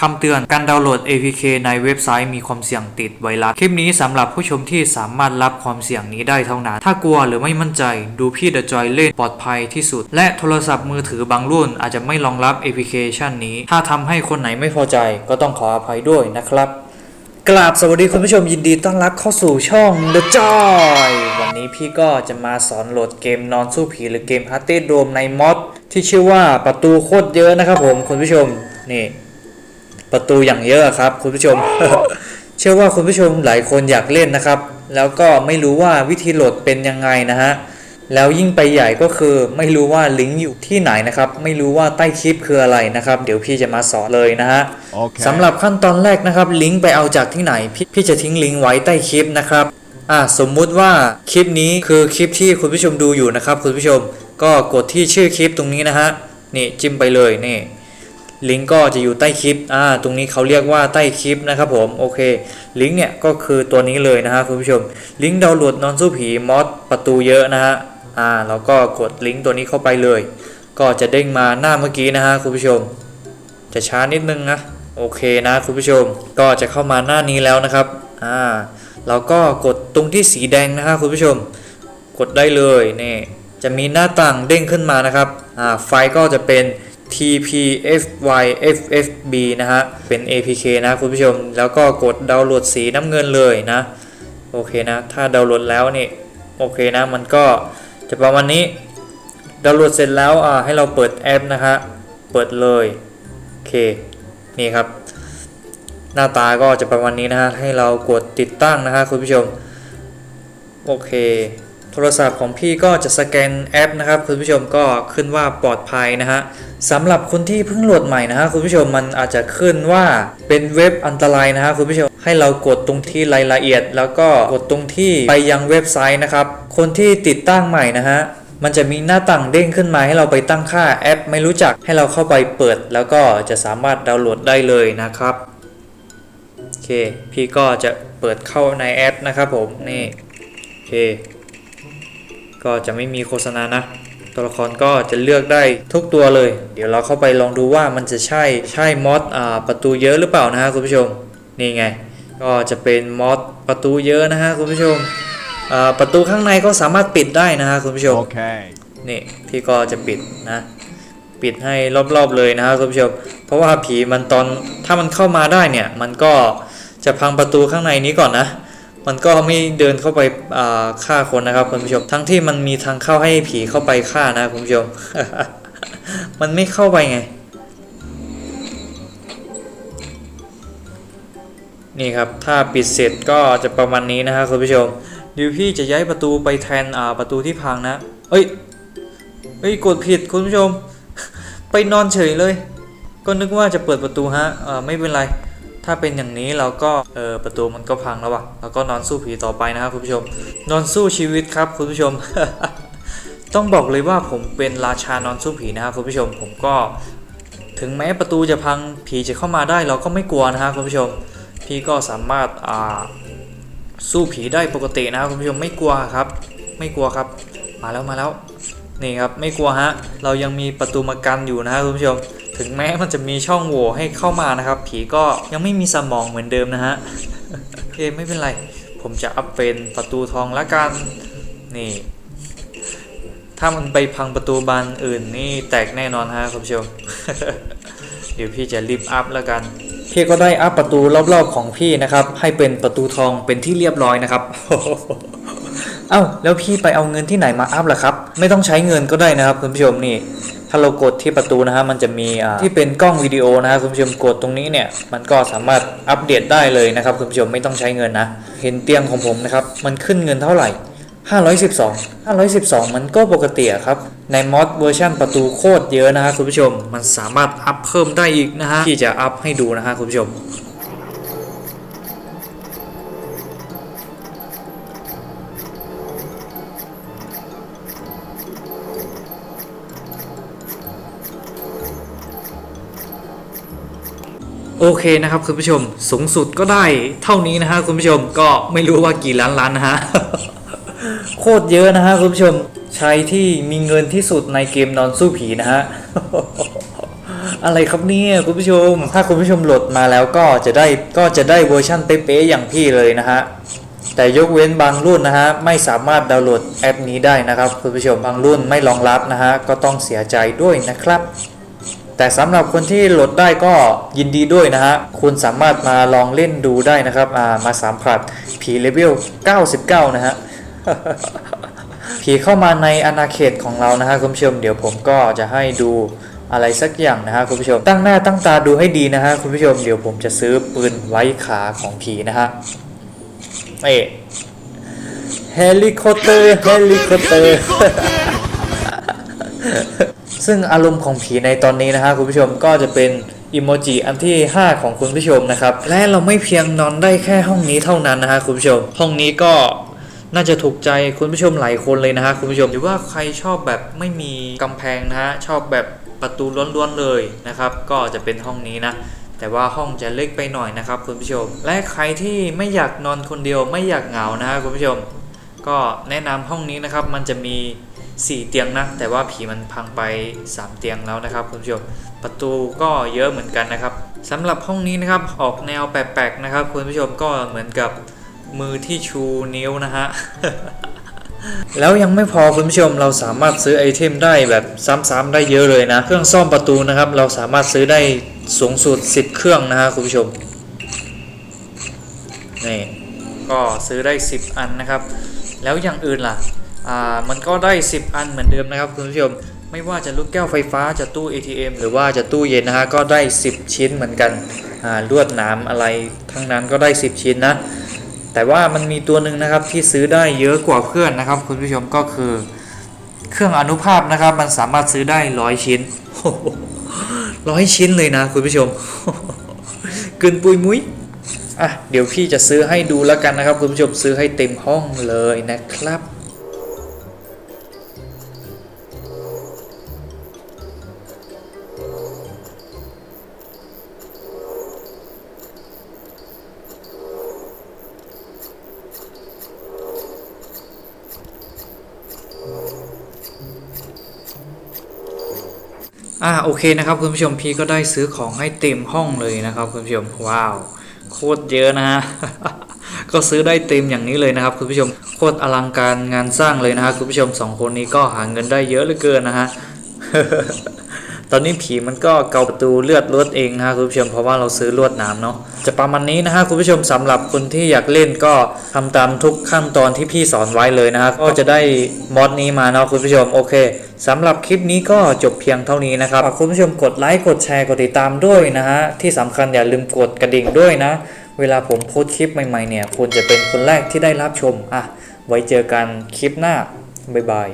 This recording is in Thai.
คำเตือน การดาวน์โหลด APK ในเว็บไซต์มีความเสี่ยงติดไวรัส คลิปนี้สำหรับผู้ชมที่สามารถรับความเสี่ยงนี้ได้เท่านั้น ถ้ากลัวหรือไม่มั่นใจ ดูพี่เดอะจอยเล่นปลอดภัยที่สุด และโทรศัพท์มือถือบางรุ่นอาจจะไม่รองรับ APK นี้ ถ้าทำให้คนไหนไม่พอใจก็ต้องขออภัยด้วยนะครับกราบสวัสดีคุณผู้ชมยินดีต้อนรับเข้าสู่ช่อง The Joy วันนี้พี่ก็จะมาสอนโหลดเกมนอนสู้ผีหรือเกม Heart d o m ในมอดที่ชื่อว่าประตูโคตรเยอะนะครับผมคุณผู้ชมนี่ ประตูอย่างเยอะครับ คุณผู้ชม เชื่อว่าคุณผู้ชมหลายคนอยากเล่นนะครับ แล้วก็ไม่รู้ว่าวิธีโหลดเป็นยังไงนะฮะแล้วยิ่งไปใหญ่ก็คือไม่รู้ว่าลิงก์อยู่ที่ไหนนะครับ ไม่รู้ว่าใต้คลิปคืออะไรนะครับ เดี๋ยวพี่จะมาสอนเลยนะฮะโอเคสำหรับขั้นตอนแรกนะครับลิงก์ไปเอาจากที่ไหนพพี่จะทิ้งลิงก์ไว้ใต้คลิปนะครับอ่าสมมุติว่าคลิปนี้คือคลิปที่คุณผู้ชมดูอยู่นะครับ คุณผู้ชมก็กดที่ชื่อคลิปตรงนี้นะฮะนี่จิ้มไปเลยนี่ ลิงก์ก็จะอยู่ใต้คลิปอ่าตรงนี้เขาเรียกว่าใต้คลิปนะครับผมโอเคลิงก์เนี่ยก็คือตัวนี้เลยนะฮะคุณผู้ชม ลิงก์ดาวน์โหลดนอนสู้ผีมอดประตูเยอะนะฮะอ่าแล้วก็กดลิงก์ตัวนี้เข้าไปเลย ก็จะเด้งมาหน้าเมื่อกี้นะฮะคุณผู้ชม จะช้านิดนึงนะโอเคนะคุณผู้ชมก็จะเข้ามาหน้านี้แล้วนะครับอ่าแล้วก็กดตรงที่สีแดงนะฮะคุณผู้ชม กดได้เลยนี่จะมีหน้าต่างเด้งขึ้นมานะครับอ่าไฟก็จะเป็น tpfyffb นะฮะ เป็น apk นะคุณผู้ชม แล้วก็กดดาวน์โหลดสีน้ำเงินเลยนะ โอเคนะ ถ้าดาวน์โหลดแล้วนี่ โอเคนะ มันก็จะประมาณนี้ ดาวน์โหลดเสร็จแล้วอ่าให้เราเปิดแอปนะฮะ เปิดเลย โอเค นี่ครับ หน้าตาก็จะประมาณนี้นะฮะ ให้เรากดติดตั้งนะฮะคุณผู้ชม โอเค ทรศัพท์ของพี่ก็จะสแกนแอปนะครับคุณผู้ชมก็ขึ้นว่าปลอดภัยนะฮะสำหรับคนที่เพิ่งโหลดใหม่นะฮะคุณผู้ชมมันอาจจะขึ้นว่าเป็นเว็บอันตรายนะฮะคุณผู้ชมให้เรากดตรงที่รายละเอียด แล้วก็กดตรงที่ไปยังเว็บไซต์นะครับ คนที่ติดตั้งใหม่นะฮะมันจะมีหน้าต่างเด้งขึ้นมาให้เราไปตั้งค่าแอป ไม่รู้จักให้เราเข้าไปเปิด แล้วก็จะสามารถดาวน์โหลดได้เลยนะครับโอเค พี่ก็จะเปิดเข้าในแอปนะครับผมนี่โอเค ก็จะไม่มีโฆษณานะ ตัวละครก็จะเลือกได้ทุกตัวเลย เดี๋ยวเราเข้าไปลองดูว่ามันจะใช่ใช่มอดอ่าประตูเยอะหรือเปล่านะฮะคุณผู้ชมนี่ไง ก็จะเป็นมอดประตูเยอะนะฮะคุณผู้ชมอ่าประตูข้างในก็สามารถปิดได้นะฮะคุณผู้ชมโอเคนี่พี่ก็จะปิดนะปิดให้รอบๆเลยนะครับคุณผู้ชม เพราะว่าผีมันตอนถ้ามันเข้ามาได้เนี่ย มันก็จะพังประตูข้างในนี้ก่อนนะ มันก็ไม่เดินเข้าไปฆ่าคนนะครับคุณผู้ชม ทั้งที่มันมีทางเข้าให้ผีเข้าไปฆ่านะคุณผู้ชม มันไม่เข้าไปไง นี่ครับ ถ้าปิดเสร็จก็จะประมาณนี้นะครับคุณผู้ชมเดี๋ยวพี่จะย้ายประตูไปแทนอ่าประตูที่พังนะ เอ้ยเฮ้ยกดผิดคุณผู้ชม ไปนอนเฉยเลย ก็นึกว่าจะเปิดประตูฮะไม่เป็นไร ถ้าเป็นอย่างนี้เราก็เออประตูมันก็พังแล้ววะแล้วก็นอนสู้ผีต่อไปนะครับคุณผู้ชม นอนสู้ชีวิตครับคุณผู้ชม ต้องบอกเลยว่าผมเป็นราชานอนสู้ผีนะครับคุณผู้ชม ผมก็ถึงแม้ประตูจะพังผีจะเข้ามาได้เราก็ไม่กลัวนะครับคุณผู้ชม พี่ก็สามารถอ่าสู้ผีได้ปกตินะครับคุณผู้ชมไม่กลัวครับ ไม่กลัวครับ มาแล้วมาแล้วนี่ครับไม่กลัวฮะ เรายังมีประตูมากันอยู่นะฮะคุณผู้ชม ถึงแม้มันจะมีช่องโหว่ให้เข้ามานะครับ ผีก็ยังไม่มีสมองเหมือนเดิมนะฮะโอเคไม่เป็นไร ผมจะอัพเป็นประตูทองละกันนี่ ถ้ามันไปพังประตูบานอื่นนี่แตกแน่นอนฮะคุณผู้ชมเดี๋ยวพี่จะรีบอัพแล้วกันพี่ก็ได้อัพประตูรอบๆของพี่นะครับ ให้เป็นประตูทองเป็นที่เรียบร้อยนะครับเอ้าแล้วพี่ไปเอาเงินที่ไหนมาอัพล่ะครับ ไม่ต้องใช้เงินก็ได้นะครับคุณผู้ชมนี่ ถ้าเรากดที่ประตูนะฮะมันจะมีที่เป็นกล้องวิดีโอนะฮะคุณผู้ชมกดตรงนี้เนี่ยมันก็สามารถอัปเดตได้เลยนะครับคุณผู้ชมไม่ต้องใช้เงินนะ เห็นเตียงของผมนะครับมันขึ้นเงินเท่าไหร่ 512 512 มันก็ปกติครับในมอดเวอร์ชันประตูโคตรเยอะนะฮะคุณผู้ชม มันสามารถอัพเพิ่มได้อีกนะฮะที่จะอัพให้ดูนะฮะคุณผู้ชม โอเคนะครับคุณผู้ชมสูงสุดก็ได้เท่านี้นะฮะคุณผู้ชมก็ไม่รู้ว่ากี่ล้านล้านนะฮะโคตรเยอะนะฮะคุณผู้ชมใช้ที่มีเงินที่สุดในเกมนอนสู้ผีนะฮะอะไรครับเนี่ยคุณผู้ชม ถ้าคุณผู้ชมโหลดมาแล้วก็จะได้ก็จะได้เวอร์ชั่นเป๊ะๆอย่างพี่เลยนะฮะแต่ยกเว้นบางรุ่นนะฮะไม่สามารถดาวน์โหลดแอปนี้ได้นะครับคุณผู้ชมบางรุ่นไม่รองรับนะฮะก็ต้องเสียใจด้วยนะครับ แต่สำหรับคนที่โหลดได้ก็ยินดีด้วยนะฮะ คุณสามารถมาลองเล่นดูได้นะครับามาสัมผัสผีเลเวล 99 นะฮะ ผีเข้ามาในอาณาเขตของเรานะฮะคุณผู้ชม เดี๋ยวผมก็จะให้ดูอะไรสักอย่างนะฮะคุณผู้ชม ตั้งหน้าตั้งตาดูให้ดีนะฮะคุณผู้ชม เดี๋ยวผมจะซื้อปืนไว้ขาของผีนะฮะ เอ้เฮลิคอปเตอร์ เฮลิคอปเตอร์ ซึ่งอารมณ์ของผีในตอนนี้นะฮะคุณผู้ชมก็จะเป็นอิโมจิอันที่ 5 ของคุณผู้ชมนะครับ และเราไม่เพียงนอนได้แค่ห้องนี้เท่านั้นนะฮะคุณผู้ชม ห้องนี้ก็น่าจะถูกใจคุณผู้ชมหลายคนเลยนะฮะคุณผู้ชมหรือว่าใครชอบแบบไม่มีกำแพงนะฮะชอบแบบประตูล้วนๆเลยนะครับ ก็จะเป็นห้องนี้นะ แต่ว่าห้องจะเล็กไปหน่อยนะครับคุณผู้ชม และใครที่ไม่อยากนอนคนเดียวไม่อยากเหงานะฮะคุณผู้ชม ก็แนะนำห้องนี้นะครับมันจะมี 4เตียงนะ แต่ว่าผีมันพังไป 3 เตียงแล้วนะครับคุณผู้ชมประตูก็เยอะเหมือนกันนะครับสำหรับห้องนี้นะครับออกแนวแปลกๆนะครับคุณผู้ชมก็เหมือนกับมือที่ชูนิ้วนะฮะแล้วยังไม่พอคุณผู้ชมเราสามารถซื้อไอเทมได้แบบซ้ำๆได้เยอะเลยนะ เครื่องซ่อมประตูนะครับ เราสามารถซื้อได้สูงสุด 10 เครื่องนะฮะคุณผู้ชมนี่ก็ซื้อได้ 10 อันนะครับ แล้วอย่างอื่นล่ะ อ่ามันก็ได้ 10 อันเหมือนเดิมนะครับคุณผู้ชมไม่ว่าจะลูกแก้วไฟฟ้าจะตู้ ATM หรือว่าจะตู้เย็นนะฮะก็ได้ 10 ชิ้นเหมือนกันลวดหนามอะไรทั้งนั้นก็ได้ 10 ชิ้นนะ แต่ว่ามันมีตัวหนึ่งนะครับที่ซื้อได้เยอะกว่าเพื่อนนะครับ คุณผู้ชมก็คือเครื่องอนุภาพนะครับ มันสามารถซื้อได้ร้อยชิ้นร้อยชิ้นเลยนะ คุณผู้ชมเกินปุยมุ้ยอะเดี๋ยวพี่จะซื้อให้ดูแล้วกันนะครับ คุณผู้ชมซื้อให้เต็มห้องเลยนะครับ อ่าโอเคนะครับคุณผู้ชมพี่ก็ได้ซื้อของให้เต็มห้องเลยนะครับคุณผู้ชมว้าวโคตรเยอะนะฮะก็ซื้อได้เต็มอย่างนี้เลยนะครับคุณผู้ชมโคตรอลังการงานสร้างเลยนะฮะคุณผู้ชมสองคนนี้ก็หาเงินได้เยอะเหลือเกินนะฮะ ตอนนี้ผีมันก็เกาประตูเลือดลวดเองนะฮะคุณผู้ชมเพราะว่าเราซื้อลวดนามเนาะจะประมาณนี้นะฮะคุณผู้ชมสำหรับคนที่อยากเล่นก็ทำตามทุกขั้นตอนที่พี่สอนไว้เลยนะฮะก็จะได้มอดนี้มาเนาะคุณผู้ชมโอเคสำหรับคลิปนี้ก็จบเพียงเท่านี้นะครับคุณผู้ชมกดไลค์กดแชร์กดติดตามด้วยนะฮะที่สำคัญอย่าลืมกดกระดิ่งด้วยนะ เวลาผมโพสคลิปใหม่ๆเนี่ยคุณจะเป็นคนแรกที่ได้รับชมอะไว้เจอกันคลิปหน้าบ๊ายบาย